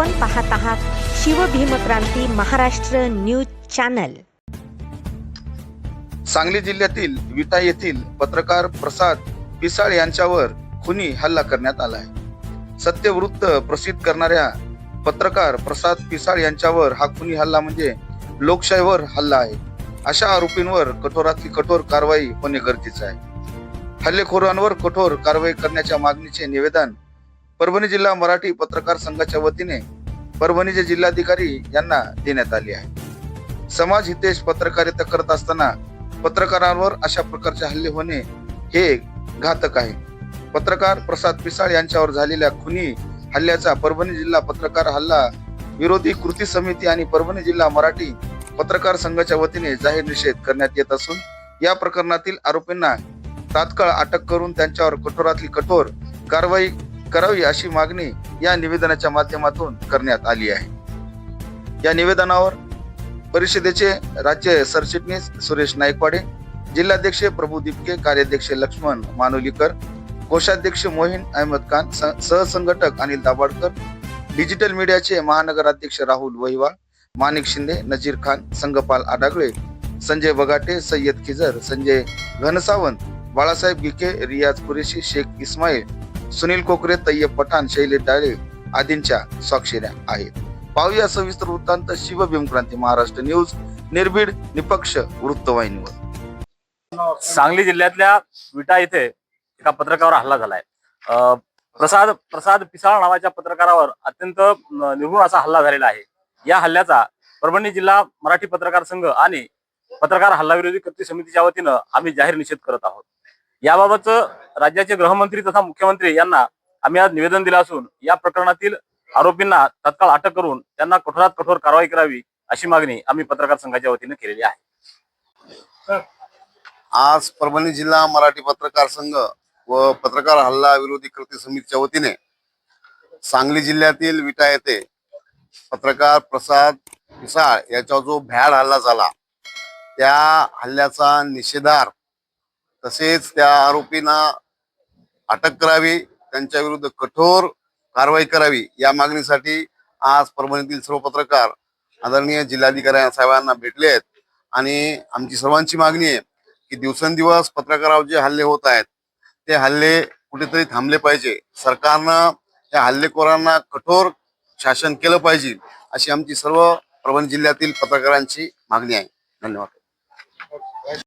आपण पाहत आहात शिवभीमक्रांती महाराष्ट्र न्यूज चॅनल. सांगली जिल्ह्यातील विटा येथील पत्रकार प्रसाद पिसाळ यांच्यावर खुनी हल्ला करण्यात आलाय. सत्यवृत्त प्रसिद्ध करणाऱ्या पत्रकार प्रसाद पिसाळ यांच्यावर हा खुनी हल्ला म्हणजे लोकशाहीवर हल्ला आहे. अशा आरोपींवर कठोरातली कठोर कारवाई होणे गरजेचे आहे. हल्लेखोरांवर कठोर कारवाई करण्याच्या मागणीचे निवेदन परभणी जिल्हा मराठी पत्रकार संघाच्या वतीने परभणीचे जिल्हाधिकारी यांना देण्यात आले आहे. समाज हितेश पत्रकारिता करत असताना पत्रकारांवर अशा प्रकारचे हल्ले होणे हे घातक आहे. पत्रकार प्रसाद पिसाळ यांच्यावर झालेल्या खुनी हल्ल्याचा परभणी जिल्हा पत्रकार हल्ला विरोधी कृती समिती आणि परभणी जिल्हा मराठी पत्रकार संघाच्या वतीने जाहीर निषेध करण्यात येत असून या प्रकरणातील आरोपींना तात्काळ अटक करून त्यांच्यावर कठोरातली कठोर कारवाई करावी अशी मागणी या निवेदनाच्या माध्यमातून करण्यात आली आहे. या निवेदनावर परिषदेचे राज्य सरचिटणीस सुरेश नायकवाडे जिल्हाध्यक्ष प्रभू दिपके कार्याध्यक्ष लक्ष्मण मानोलीकर कोषाध्यक्ष मोहीन अहमद खान स- सहसंघटक अनिल दाभाडकर डिजिटल मीडियाचे महानगराध्यक्ष राहुल वहिवाळ माणिक शिंदे नजीर खान संगपाल आडागळे संजय बगाटे सय्यद खिजर संजय घनसावंत बाळासाहेब गिके रियाज कुरेशी शेख इस्माईल सुनील कोकरे तय्यब पठाण शैलेश डाळे आदींच्या स्वाक्षऱ्या आहेत. पाहूया सविस्तर वृत्तांत शिवभीमक्रांती महाराष्ट्र न्यूज निर्भीड निपक्ष वृत्तवाहिनीवर. सांगली जिल्ह्यातल्या विटा येथे एका पत्रकावर हल्ला झालाय. अं, प्रसाद प्रसाद पिसाळ नावाच्या पत्रकारावर अत्यंत निर्गुण असा हल्ला झालेला आहे. या हल्ल्याचा परभणी जिल्हा मराठी पत्रकार संघ आणि पत्रकार हल्ला विरोधी कृती समितीच्या वतीनं आम्ही जाहीर निषेध करत आहोत. याबाबतचं राज्याचे गृहमंत्री तथा मुख्यमंत्री यांना आम्ही आज निवेदन दिलं असून या प्रकरणातील आरोपींना तत्काळ अटक करून त्यांना कठोरात कठोर कारवाई करावी अशी मागणी आम्ही पत्रकार संघाच्या वतीने केलेली आहे. आज परभणी जिल्हा मराठी पत्रकार संघ व पत्रकार हल्ला विरोधी कृती समितीच्या वतीने सांगली जिल्ह्यातील विटा येथे पत्रकार प्रसाद पिसाळ याच्यावर जो भ्याड हल्ला झाला त्या हल्ल्याचा निषेधार्थ तसेच त्या आरोपींना अटक करावी त्यांच्या विरुद्ध कठोर कारवाई करावी या मागणीसाठी आज परभणीतील सर्व पत्रकार आदरणीय जिल्हाधिकारी साहेबांना भेटले आहेत. आणि आमची सर्वांची मागणी आहे की दिवसेंदिवस पत्रकारावर जे हल्ले होत आहेत ते हल्ले कुठेतरी थांबले पाहिजे. सरकारनं या हल्लेखोरांना कठोर शासन केलं पाहिजे अशी आमची सर्व परभणी जिल्ह्यातील पत्रकारांची मागणी आहे. धन्यवाद.